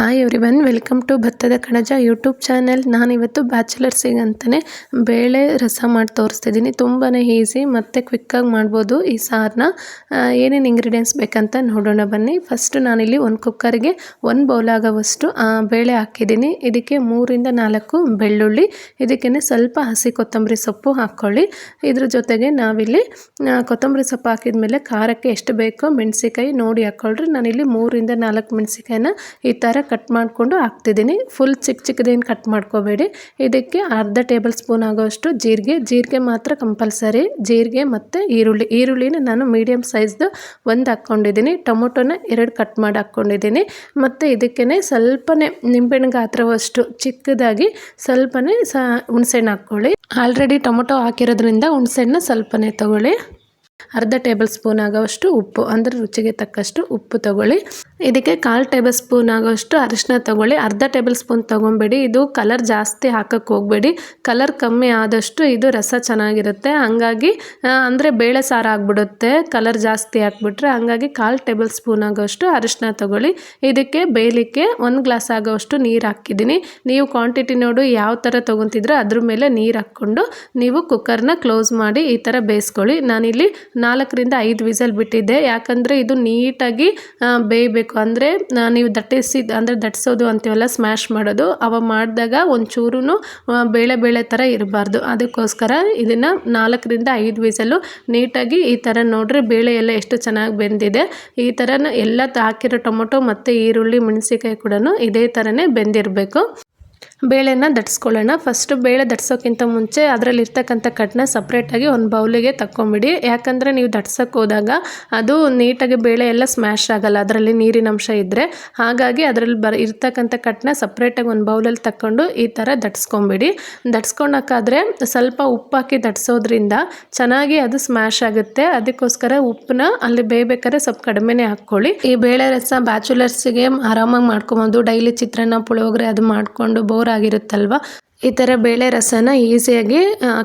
Hi everyone welcome to ಭತ್ತದ ಕಣಜ YouTube channel ನಾನಿವತ್ತು ಬ್ಯಾಚುಲರ್ಸಿಗೆ ಅಂತಲೇ ಬೇಳೆ ರಸ ಮಾಡಿ ತೋರಿಸ್ತಿದ್ದೀನಿ. ತುಂಬಾ ಈಸಿ ಮತ್ತು ಕ್ವಿಕ್ಕಾಗಿ ಮಾಡ್ಬೋದು ಈ ಸಾರನ್ನ ಏನೇನು ಇಂಗ್ರೀಡಿಯೆಂಟ್ಸ್ ಬೇಕಂತ ನೋಡೋಣ ಬನ್ನಿ. ಫಸ್ಟ್ ನಾನಿಲ್ಲಿ ಒಂದು ಕುಕ್ಕರ್ಗೆ ಒಂದು ಬೌಲ್ ಆಗೋವಷ್ಟು ಬೇಳೆ ಹಾಕಿದ್ದೀನಿ. ಇದಕ್ಕೆ ಮೂರಿಂದ ನಾಲ್ಕು ಬೆಳ್ಳುಳ್ಳಿ ಇದಕ್ಕೆ ಸ್ವಲ್ಪ ಹಸಿ ಕೊತ್ತಂಬರಿ ಸೊಪ್ಪು ಹಾಕ್ಕೊಳ್ಳಿ ಇದ್ರ ಜೊತೆಗೆ ನಾವಿಲ್ಲಿ ಕೊತ್ತಂಬರಿ ಸೊಪ್ಪು ಹಾಕಿದ ಮೇಲೆ ಖಾರಕ್ಕೆ ಎಷ್ಟು ಬೇಕೋ ಮೆಣಸಿಕಾಯಿ ನೋಡಿ ಹಾಕ್ಕೊಳ್ರಿ ನಾನಿಲ್ಲಿ ಮೂರಿಂದ ನಾಲ್ಕು ಮೆಣಸಿಕಾಯಿನ ಈ ಥರ ಕಟ್ ಮಾಡಿಕೊಂಡು ಹಾಕ್ತಿದ್ದೀನಿ. ಫುಲ್ ಚಿಕ್ಕ ಚಿಕ್ಕದೇನು ಕಟ್ ಮಾಡ್ಕೋಬೇಡಿ. ಇದಕ್ಕೆ ಅರ್ಧ ಟೇಬಲ್ ಸ್ಪೂನ್ ಆಗೋಷ್ಟು ಜೀರಿಗೆ. ಜೀರಿಗೆ ಮಾತ್ರ ಕಂಪಲ್ಸರಿ. ಜೀರಿಗೆ ಮತ್ತು ಈರುಳ್ಳಿ. ಈರುಳ್ಳಿನ ನಾನು ಮೀಡಿಯಮ್ ಸೈಜ್ದು ಒಂದು ಹಾಕ್ಕೊಂಡಿದ್ದೀನಿ. ಟೊಮೊಟೊನ ಎರಡು ಕಟ್ ಮಾಡಿ ಹಾಕ್ಕೊಂಡಿದ್ದೀನಿ. ಮತ್ತು ಇದಕ್ಕೇ ಸ್ವಲ್ಪನೇ ನಿಂಬೆಹಣ್ಣು ಗಾತ್ರವಷ್ಟು ಚಿಕ್ಕದಾಗಿ ಸ್ವಲ್ಪನೇ ಸ ಹುಣಸೆಹಣ್ಣು ಹಾಕ್ಕೊಳ್ಳಿ. ಆಲ್ರೆಡಿ ಟೊಮೊಟೊ ಹಾಕಿರೋದ್ರಿಂದ ಹುಣಸೆಹಣ್ಣು ಸ್ವಲ್ಪನೇ ತಗೊಳ್ಳಿ. ಅರ್ಧ ಟೇಬಲ್ ಸ್ಪೂನ್ ಆಗೋವಷ್ಟು ಉಪ್ಪು, ಅಂದರೆ ರುಚಿಗೆ ತಕ್ಕಷ್ಟು ಉಪ್ಪು ತಗೊಳ್ಳಿ. ಇದಕ್ಕೆ ಕಾಲು ಟೇಬಲ್ ಸ್ಪೂನ್ ಆಗೋಷ್ಟು ಅರಿಶಿನ ತಗೊಳ್ಳಿ. ಅರ್ಧ ಟೇಬಲ್ ಸ್ಪೂನ್ ತೊಗೊಬೇಡಿ. ಇದು ಕಲರ್ ಜಾಸ್ತಿ ಹಾಕಕ್ಕೆ ಹೋಗಬೇಡಿ. ಕಲರ್ ಕಮ್ಮಿ ಆದಷ್ಟು ಇದು ರಸ ಚೆನ್ನಾಗಿರುತ್ತೆ. ಹಂಗಾಗಿ ಅಂದರೆ ಬೇಳೆ ಸಾರು ಆಗಿಬಿಡುತ್ತೆ. ಕಲರ್ ಜಾಸ್ತಿ ಹಾಕ್ಬಿಟ್ರೆ ಹಂಗಾಗಿ ಕಾಲು ಟೇಬಲ್ ಸ್ಪೂನ್ ಆಗೋಷ್ಟು ಅರಿಶಿನ ತಗೊಳ್ಳಿ. ಇದಕ್ಕೆ ಬೇಯಲಿಕ್ಕೆ ಒಂದು ಗ್ಲಾಸ್ ಆಗೋವಷ್ಟು ನೀರು ಹಾಕಿದ್ದೀನಿ. ನೀವು ಕ್ವಾಂಟಿಟಿ ನೋಡು ಯಾವ ಥರ ತೊಗೊತಿದ್ರೆ ಅದ್ರ ಮೇಲೆ ನೀರು ಹಾಕ್ಕೊಂಡು ನೀವು ಕುಕ್ಕರ್ನ ಕ್ಲೋಸ್ ಮಾಡಿ ಈ ಥರ ಬೇಯಿಸ್ಕೊಳ್ಳಿ. ನಾನಿಲ್ಲಿ ನಾಲ್ಕರಿಂದ ಐದು ವಿಸಲ್ ಬಿಟ್ಟಿದ್ದೆ ಯಾಕಂದರೆ ಇದು ನೀಟಾಗಿ ಬೇಯಬೇಕು. ಅಂದರೆ ನೀವು ದಟ್ಟಿಸಿದ, ಅಂದರೆ ದಟ್ಟಿಸೋದು ಅಂತೀವಲ್ಲ ಸ್ಮ್ಯಾಶ್ ಮಾಡೋದು. ಅವಾಗ ಮಾಡಿದಾಗ ಒಂಚೂರು ಬೇಳೆ ಬೇಳೆ ಥರ ಇರಬಾರ್ದು. ಅದಕ್ಕೋಸ್ಕರ ಇದನ್ನು ನಾಲ್ಕರಿಂದ ಐದು ವಿಸಲು ನೀಟಾಗಿ ಈ ಥರ ನೋಡ್ರಿ ಬೇಳೆ ಎಲ್ಲ ಎಷ್ಟು ಚೆನ್ನಾಗಿ ಬೆಂದಿದೆ. ಈ ಥರ ಎಲ್ಲ ಹಾಕಿರೋ ಟೊಮೊಟೊ ಮತ್ತು ಈರುಳ್ಳಿ ಮೆಣಸಿಕಾಯಿ ಕೂಡ ಇದೇ ಥರನೇ ಬೆಂದಿರಬೇಕು. ಬೇಳೆನ ದಟ್ಸ್ಕೊಳ್ಳೋಣ. ಫಸ್ಟು ಬೇಳೆ ದಟ್ಸೋಕ್ಕಿಂತ ಮುಂಚೆ ಅದರಲ್ಲಿರ್ತಕ್ಕಂಥ ಕಟ್ನ ಸಪ್ರೇಟಾಗಿ ಒಂದು ಬೌಲಿಗೆ ತಕ್ಕೊಂಬಿಡಿ. ಯಾಕಂದರೆ ನೀವು ದಟ್ಸೋಕ್ಕೆ ಹೋದಾಗ ಅದು ನೀಟಾಗಿ ಬೇಳೆ ಎಲ್ಲ ಸ್ಮ್ಯಾಶ್ ಆಗಲ್ಲ, ಅದರಲ್ಲಿ ನೀರಿನ ಅಂಶ ಇದ್ದರೆ ಹಾಗಾಗಿ ಅದರಲ್ಲಿ ಬರ, ಇರ್ತಕ್ಕಂಥ ಕಟ್ನ ಸಪ್ರೇಟಾಗಿ ಒಂದು ಬೌಲಲ್ಲಿ ತಕ್ಕೊಂಡು ಈ ಥರ ದಟ್ಸ್ಕೊಂಬಿಡಿ. ದಟ್ಸ್ಕೊಳಕ್ಕಾದ್ರೆ ಸ್ವಲ್ಪ ಉಪ್ಪು ಹಾಕಿ ದಟ್ಸೋದ್ರಿಂದ ಚೆನ್ನಾಗಿ ಅದು ಸ್ಮ್ಯಾಶ್ ಆಗುತ್ತೆ. ಅದಕ್ಕೋಸ್ಕರ ಉಪ್ಪನ್ನ ಅಲ್ಲಿ ಬೇಯ್ಬೇಕಾದ್ರೆ ಸ್ವಲ್ಪ ಕಡಿಮೆನೇ ಹಾಕ್ಕೊಳ್ಳಿ. ಈ ಬೇಳೆ ರಸ ಬ್ಯಾಚುಲರ್ಸಿಗೆ ಆರಾಮಾಗಿ ಮಾಡ್ಕೊಬೋದು. ಡೈಲಿ ಚಿತ್ರಾನ್ನ, ಪುಳಿಯೋಗರೆ ಅದು ಮಾಡಿಕೊಂಡು ಬೋರ್ ಆಗಿರುತ್ತಲ್ವ? ಈ ಥರ ಬೇಳೆ ರಸನ ಈಸಿಯಾಗಿ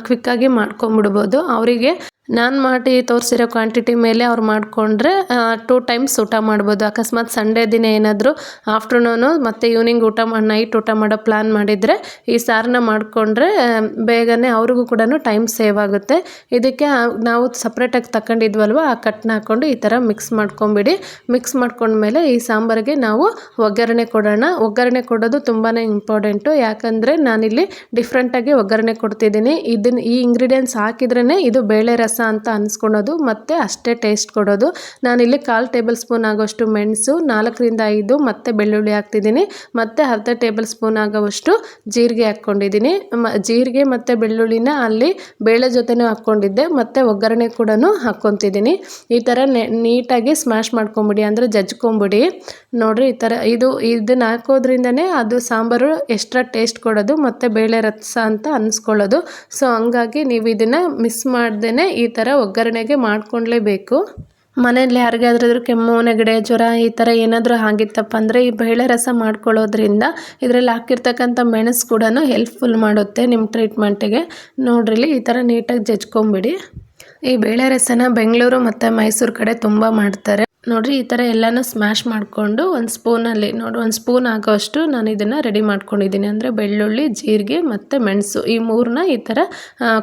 ಕ್ವಿಕ್ಕಾಗಿ ಮಾಡ್ಕೊಂಬಿಡ್ಬೋದು ಅವರಿಗೆ ನಾನು ಮಾಡಿ ತೋರಿಸಿರೋ ಕ್ವಾಂಟಿಟಿ ಮೇಲೆ ಅವ್ರು ಮಾಡಿಕೊಂಡ್ರೆ ಟೂ ಟೈಮ್ಸ್ ಊಟ ಮಾಡ್ಬೋದು. ಅಕಸ್ಮಾತ್ ಸಂಡೇ ದಿನ ಏನಾದರೂ ಆಫ್ಟರ್ನೂನು ಮತ್ತು ಈವ್ನಿಂಗ್ ಊಟ ಮಾಡಿ ನೈಟ್ ಊಟ ಮಾಡೋ ಪ್ಲ್ಯಾನ್ ಮಾಡಿದರೆ ಈ ಸಾರನ್ನ ಮಾಡಿಕೊಂಡ್ರೆ ಬೇಗನೆ ಅವ್ರಿಗೂ ಕೂಡ ಟೈಮ್ ಸೇವ್ ಆಗುತ್ತೆ. ಇದಕ್ಕೆ ನಾವು ಸಪ್ರೇಟಾಗಿ ತಗೊಂಡಿದ್ವಲ್ವ ಆ ಕಟ್ನ ಹಾಕ್ಕೊಂಡು ಈ ಥರ ಮಿಕ್ಸ್ ಮಾಡ್ಕೊಂಬಿಡಿ. ಮಿಕ್ಸ್ ಮಾಡ್ಕೊಂಡ್ಮೇಲೆ ಈ ಸಾಂಬಾರಿಗೆ ನಾವು ಒಗ್ಗರಣೆ ಕೊಡೋಣ. ಒಗ್ಗರಣೆ ಕೊಡೋದು ತುಂಬಾ ಇಂಪಾರ್ಟೆಂಟು ಯಾಕಂದರೆ ನಾನಿಲ್ಲಿ ಡಿಫ್ರೆಂಟಾಗಿ ಒಗ್ಗರಣೆ ಕೊಡ್ತಿದ್ದೀನಿ. ಇದನ್ನು ಈ ಇಂಗ್ರೀಡಿಯೆಂಟ್ಸ್ ಹಾಕಿದ್ರೇ ಇದು ಬೇಳೆ ರಸ ಅಂತ ಅನ್ಸ್ಕೊಳ್ಳೋದು ಮತ್ತು ಅಷ್ಟೇ ಟೇಸ್ಟ್ ಕೊಡೋದು. ನಾನಿಲ್ಲಿ ಕಾಲು ಟೇಬಲ್ ಸ್ಪೂನ್ ಆಗೋಷ್ಟು ಮೆಣಸು, ನಾಲ್ಕರಿಂದ ಐದು ಮತ್ತು ಬೆಳ್ಳುಳ್ಳಿ ಹಾಕ್ತಿದ್ದೀನಿ, ಮತ್ತು ಅರ್ಧ ಟೇಬಲ್ ಸ್ಪೂನ್ ಆಗೋವಷ್ಟು ಜೀರಿಗೆ ಹಾಕ್ಕೊಂಡಿದ್ದೀನಿ. ಜೀರಿಗೆ ಮತ್ತು ಬೆಳ್ಳುಳ್ಳಿನ ಅಲ್ಲಿ ಬೇಳೆ ಜೊತೆನೂ ಹಾಕ್ಕೊಂಡಿದ್ದೆ, ಮತ್ತು ಒಗ್ಗರಣೆ ಕೂಡ ಹಾಕ್ಕೊತಿದ್ದೀನಿ. ಈ ಥರ ನೀಟಾಗಿ ಸ್ಮ್ಯಾಶ್ ಮಾಡ್ಕೊಂಬಿಡಿ, ಅಂದರೆ ಜಜ್ಕೊಂಬಿಡಿ. ನೋಡಿರಿ, ಈ ಥರ ಇದು, ಇದನ್ನ ಹಾಕೋದ್ರಿಂದನೇ ಅದು ಸಾಂಬಾರು ಎಕ್ಸ್ಟ್ರಾ ಟೇಸ್ಟ್ ಕೊಡೋದು, ಮತ್ತು ಬೇಳೆ ರಸ ಅಂತ ಅನ್ಸ್ಕೊಳ್ಳೋದು ಸೊ ಹಂಗಾಗಿ ನೀವು ಇದನ್ನು ಮಿಸ್ ಮಾಡ್ದೇ ಥರ ಒಗ್ಗರಣೆಗೆ ಮಾಡ್ಕೊಳ್ಲೇಬೇಕು ಮನೇಲಿ ಯಾರಿಗಾದ್ರೂ ಕೆಮ್ಮು, ನೆಗಡೆ, ಜ್ವರ ಈ ಥರ ಏನಾದರೂ ಆಗಿತ್ತಪ್ಪ ಅಂದರೆ ಈ ಬೇಳೆ ರಸ ಮಾಡ್ಕೊಳ್ಳೋದ್ರಿಂದ ಇದರಲ್ಲಿ ಹಾಕಿರ್ತಕ್ಕಂಥ ಮೆಣಸು ಕೂಡ ಹೆಲ್ಪ್ಫುಲ್ ಮಾಡುತ್ತೆ ನಿಮ್ಮ ಟ್ರೀಟ್ಮೆಂಟಿಗೆ ನೋಡ್ರಿ ಈ ಥರ ನೀಟಾಗಿ ಜಜ್ಕೊಂಬಿಡಿ. ಈ ಬೇಳೆ ರಸನ ಬೆಂಗಳೂರು ಮತ್ತು ಮೈಸೂರು ಕಡೆ ತುಂಬ ಮಾಡ್ತಾರೆ. ನೋಡ್ರಿ, ಈ ಥರ ಎಲ್ಲನೂ ಸ್ಮ್ಯಾಶ್ ಮಾಡಿಕೊಂಡು ಒಂದು ಸ್ಪೂನಲ್ಲಿ ನೋಡಿ, ಒಂದು ಸ್ಪೂನ್ ಆಗೋಷ್ಟು ನಾನು ಇದನ್ನು ರೆಡಿ ಮಾಡ್ಕೊಂಡಿದ್ದೀನಿ. ಅಂದರೆ ಬೆಳ್ಳುಳ್ಳಿ, ಜೀರಿಗೆ ಮತ್ತು ಮೆಣಸು, ಈ ಮೂರನ್ನ ಈ ಥರ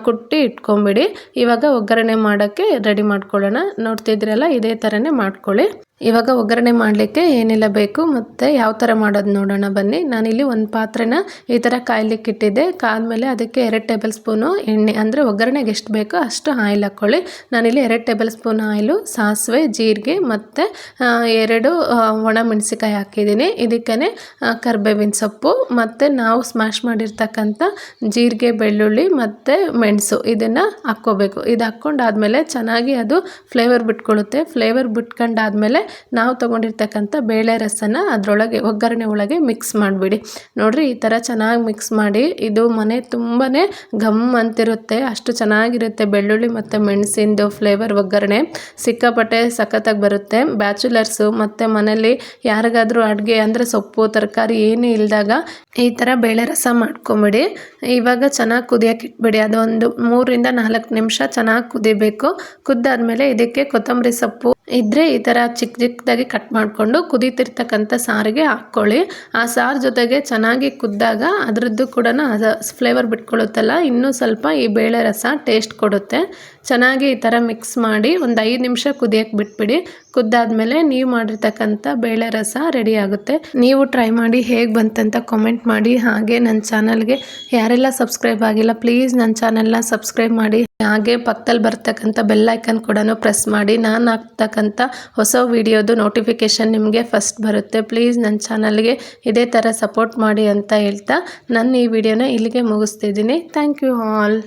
ಕುಟ್ಟಿ ಇಟ್ಕೊಂಬಿಡಿ. ಇವಾಗ ಒಗ್ಗರಣೆ ಮಾಡೋಕ್ಕೆ ರೆಡಿ ಮಾಡ್ಕೊಳ್ಳೋಣ. ನೋಡ್ತಿದ್ರಲ್ಲ ಇದೇ ಥರನೇ ಮಾಡ್ಕೊಳ್ಳಿ. ಇವಾಗ ಒಗ್ಗರಣೆ ಮಾಡಲಿಕ್ಕೆ ಏನೆಲ್ಲ ಬೇಕು ಮತ್ತು ಯಾವ ಥರ ಮಾಡೋದು ನೋಡೋಣ ಬನ್ನಿ. ನಾನಿಲ್ಲಿ ಒಂದು ಪಾತ್ರೆನ ಈ ಥರ ಕಾಯ್ಲಿಕ್ಕೆ ಇಟ್ಟಿದ್ದೆ. ಕಾದ್ಮೇಲೆ ಅದಕ್ಕೆ ಎರಡು ಟೇಬಲ್ ಸ್ಪೂನು ಎಣ್ಣೆ, ಅಂದರೆ ಒಗ್ಗರಣೆಗೆ ಎಷ್ಟು ಬೇಕೋ ಅಷ್ಟು ಆಯಿಲ್ ಹಾಕ್ಕೊಳ್ಳಿ ನಾನಿಲ್ಲಿ ಎರಡು ಟೇಬಲ್ ಸ್ಪೂನ್ ಆಯಿಲು, ಸಾಸಿವೆ, ಜೀರಿಗೆ ಮತ್ತು ಎರಡು ಒಣ ಮೆಣಸಿಕಾಯಿ ಹಾಕಿದ್ದೀನಿ. ಇದಕ್ಕೇ ಕರ್ಬೇವಿನ ಸೊಪ್ಪು ಮತ್ತು ನಾವು ಸ್ಮ್ಯಾಶ್ ಮಾಡಿರ್ತಕ್ಕಂಥ ಜೀರಿಗೆ, ಬೆಳ್ಳುಳ್ಳಿ ಮತ್ತು ಮೆಣಸು ಇದನ್ನು ಹಾಕ್ಕೋಬೇಕು. ಇದು ಹಾಕ್ಕೊಂಡಾದ್ಮೇಲೆ ಚೆನ್ನಾಗಿ ಅದು ಫ್ಲೇವರ್ ಬಿಟ್ಕೊಳ್ಳುತ್ತೆ ಫ್ಲೇವರ್ ಬಿಟ್ಕೊಂಡಾದ್ಮೇಲೆ ನಾವು ತೊಗೊಂಡಿರ್ತಕ್ಕಂಥ ಬೇಳೆ ರಸನ ಅದರೊಳಗೆ ಒಗ್ಗರಣೆ ಒಳಗೆ ಮಿಕ್ಸ್ ಮಾಡಿಬಿಡಿ. ನೋಡಿರಿ ಈ ಥರ ಚೆನ್ನಾಗಿ ಮಿಕ್ಸ್ ಮಾಡಿ ಇದು ಮನೆ ತುಂಬಾ ಘಮ್ ಅಂತಿರುತ್ತೆ. ಅಷ್ಟು ಚೆನ್ನಾಗಿರುತ್ತೆ ಬೆಳ್ಳುಳ್ಳಿ ಮತ್ತು ಮೆಣಸಿಂದು ಫ್ಲೇವರ್ ಒಗ್ಗರಣೆ. ಸಿಕ್ಕಾಪಟ್ಟೆ ಸಖತ್ತಾಗಿ ಬರುತ್ತೆ. ಬ್ಯಾಚುಲರ್ಸು ಮತ್ತು ಮನೇಲಿ ಯಾರಿಗಾದರೂ ಅಡುಗೆ ಅಂದರೆ ಸೊಪ್ಪು, ತರಕಾರಿ ಏನು ಇಲ್ಲದಾಗ ಈ ಥರ ಬೇಳೆ ರಸ ಮಾಡ್ಕೊಂಬಿಡಿ. ಇವಾಗ ಚೆನ್ನಾಗಿ ಕುದಿಯೋಕೆ ಇಟ್ಬಿಡಿ. ಅದೊಂದು ಮೂರರಿಂದ ನಾಲ್ಕು ನಿಮಿಷ ಚೆನ್ನಾಗಿ ಕುದಿಬೇಕು. ಕುದ್ದಾದ್ಮೇಲೆ ಇದಕ್ಕೆ ಕೊತ್ತಂಬರಿ ಸೊಪ್ಪು ಇದ್ದರೆ ಈ ಥರ ಚಿಕ್ಕ ಚಿಕ್ಕದಾಗಿ ಕಟ್ ಮಾಡಿಕೊಂಡು ಕುದೀತಿರ್ತಕ್ಕಂಥ ಸಾರಿಗೆ ಹಾಕ್ಕೊಳ್ಳಿ. ಆ ಸಾರು ಜೊತೆಗೆ ಚೆನ್ನಾಗಿ ಕುದ್ದಾಗ ಅದರದ್ದು ಕೂಡ ಫ್ಲೇವರ್ ಬಿಟ್ಕೊಳ್ಳುತ್ತಲ್ಲ ಇನ್ನೂ ಸ್ವಲ್ಪ ಈ ಬೇಳೆ ರಸ ಟೇಸ್ಟ್ ಕೊಡುತ್ತೆ. ಚೆನ್ನಾಗಿ ಈ ಥರ ಮಿಕ್ಸ್ ಮಾಡಿ ಒಂದು ಐದು ನಿಮಿಷ ಕುದಿಯಕ್ಕೆ ಬಿಟ್ಬಿಡಿ. ಕುದ್ದಾದ್ಮೇಲೆ ನೀವು ಮಾಡಿರ್ತಕ್ಕಂಥ ಬೇಳೆ ರಸ ರೆಡಿ ಆಗುತ್ತೆ. ನೀವು ಟ್ರೈ ಮಾಡಿ ಹೇಗೆ ಬಂತಂತ ಕಾಮೆಂಟ್ ಮಾಡಿ. ಹಾಗೆ ನನ್ನ ಚಾನಲ್ಗೆ ಯಾರೆಲ್ಲ ಸಬ್ಸ್ಕ್ರೈಬ್ ಆಗಿಲ್ಲ ಪ್ಲೀಸ್ ನನ್ನ ಚಾನಲ್ನ ಸಬ್ಸ್ಕ್ರೈಬ್ ಮಾಡಿ. ಹಾಗೆ ಪಕ್ಕದಲ್ಲಿ ಬರ್ತಕ್ಕಂಥ ಬೆಲ್ಲೈಕನ್ ಕೂಡ ಪ್ರೆಸ್ ಮಾಡಿ. ನಾನು ಹಾಕ್ತಕ್ಕಂಥ ಹೊಸ ವಿಡಿಯೋದು ನೋಟಿಫಿಕೇಷನ್ ನಿಮಗೆ ಫಸ್ಟ್ ಬರುತ್ತೆ. ಪ್ಲೀಸ್ ನನ್ನ ಚಾನಲ್ಗೆ ಇದೇ ಥರ ಸಪೋರ್ಟ್ ಮಾಡಿ ಅಂತ ಹೇಳ್ತಾ ನನ್ನ ಈ ವಿಡಿಯೋನ ಇಲ್ಲಿಗೆ ಮುಗಿಸ್ತಿದ್ದೀನಿ. Thank you all